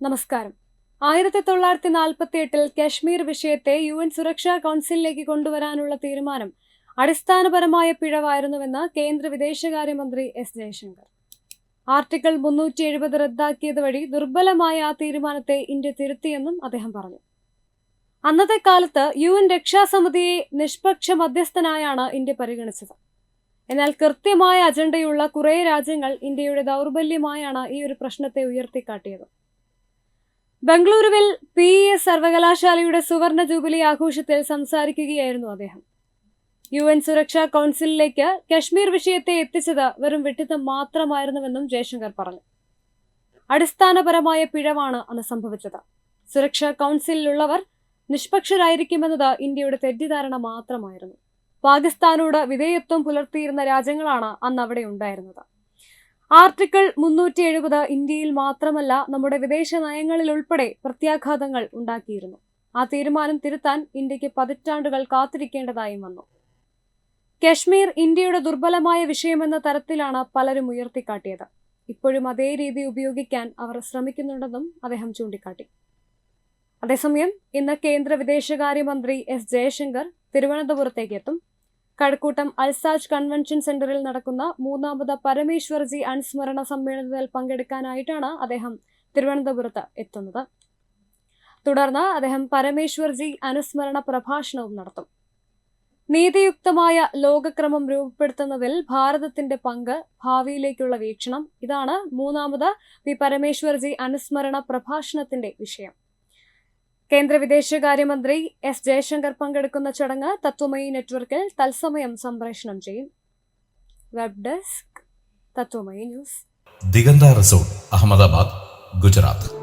നമസ്കാരം. ആയിരത്തി തൊള്ളായിരത്തി നാൽപ്പത്തി എട്ടിൽ കശ്മീർ വിഷയത്തെ യു എൻ സുരക്ഷാ കൗൺസിലിലേക്ക് കൊണ്ടുവരാനുള്ള തീരുമാനം അടിസ്ഥാനപരമായ പിഴവായിരുന്നുവെന്ന് കേന്ദ്ര വിദേശകാര്യമന്ത്രി എസ് ജയശങ്കർ. ആർട്ടിക്കിൾ മുന്നൂറ്റി എഴുപത് റദ്ദാക്കിയത് വഴി ദുർബലമായ ആ തീരുമാനത്തെ ഇന്ത്യ തിരുത്തിയെന്നും അദ്ദേഹം പറഞ്ഞു. അന്നത്തെ കാലത്ത് യു എൻ രക്ഷാസമിതിയെ നിഷ്പക്ഷ മധ്യസ്ഥനായാണ് ഇന്ത്യ പരിഗണിച്ചത്. എന്നാൽ കൃത്യമായ അജണ്ടയുള്ള കുറേ രാജ്യങ്ങൾ ഇന്ത്യയുടെ ദൗർബല്യമായാണ് ഈ ഒരു പ്രശ്നത്തെ ഉയർത്തിക്കാട്ടിയത്. ബംഗളൂരുവിൽ പി എസ് സർവകലാശാലയുടെ സുവർണ ജൂബിലി ആഘോഷത്തിൽ സംസാരിക്കുകയായിരുന്നു അദ്ദേഹം. യു എൻ സുരക്ഷാ കൗൺസിലിലേക്ക് കശ്മീർ വിഷയത്തെ എത്തിച്ചത് വെറും വെട്ടിത്തം മാത്രമായിരുന്നുവെന്നും ജയശങ്കർ പറഞ്ഞു. അടിസ്ഥാനപരമായ പിഴവാണ് അന്ന് സംഭവിച്ചത്. സുരക്ഷാ കൗൺസിലിലുള്ളവർ നിഷ്പക്ഷരായിരിക്കുമെന്നത് ഇന്ത്യയുടെ തെറ്റിദ്ധാരണ മാത്രമായിരുന്നു. പാകിസ്ഥാനോട് വിധേയത്വം പുലർത്തിയിരുന്ന രാജ്യങ്ങളാണ് അന്ന് അവിടെ ഉണ്ടായിരുന്നത്. ആർട്ടിക്കിൾ മുന്നൂറ്റി എഴുപത് ഇന്ത്യയിൽ മാത്രമല്ല നമ്മുടെ വിദേശ നയങ്ങളിൽ ഉൾപ്പെടെ പ്രത്യാഘാതങ്ങൾ ഉണ്ടാക്കിയിരുന്നു. ആ തീരുമാനം തിരുത്താൻ ഇന്ത്യയ്ക്ക് പതിറ്റാണ്ടുകൾ കാത്തിരിക്കേണ്ടതായും വന്നു. കശ്മീർ ഇന്ത്യയുടെ ദുർബലമായ വിഷയമെന്ന തരത്തിലാണ് പലരും ഉയർത്തിക്കാട്ടിയത്. ഇപ്പോഴും അതേ രീതി ഉപയോഗിക്കാൻ അവർ ശ്രമിക്കുന്നുണ്ടെന്നും അദ്ദേഹം ചൂണ്ടിക്കാട്ടി. അതേസമയം ഇന്ന് കേന്ദ്ര വിദേശകാര്യമന്ത്രി എസ് ജയശങ്കർ തിരുവനന്തപുരത്തേക്ക് എത്തും കഴക്കൂട്ടം അൽസാജ് കൺവെൻഷൻ സെന്ററിൽ നടക്കുന്ന മൂന്നാമത് പരമേശ്വർജി അനുസ്മരണ സമ്മേളനത്തിൽ പങ്കെടുക്കാനായിട്ടാണ് അദ്ദേഹം തിരുവനന്തപുരത്ത് എത്തുന്നത്. തുടർന്ന് അദ്ദേഹം പരമേശ്വർജി അനുസ്മരണ പ്രഭാഷണവും നടത്തും. നീതിയുക്തമായ ലോകക്രമം രൂപപ്പെടുത്തുന്നതിൽ ഭാരതത്തിന്റെ പങ്ക് ഭാവിയിലേക്കുള്ള വീക്ഷണം. ഇതാണ് മൂന്നാമത് പി പരമേശ്വർജി അനുസ്മരണ പ്രഭാഷണത്തിന്റെ വിഷയം. കേന്ദ്ര വിദേശകാര്യമന്ത്രി എസ് ജയശങ്കർ പങ്കെടുക്കുന്ന ചടങ്ങ് തത്വമയി നെറ്റ്വർക്കിൽ തത്സമയം സംപ്രേഷണം ചെയ്യും. Web desk Tatwamayi news. Diganta resort Ahmedabad Gujarat.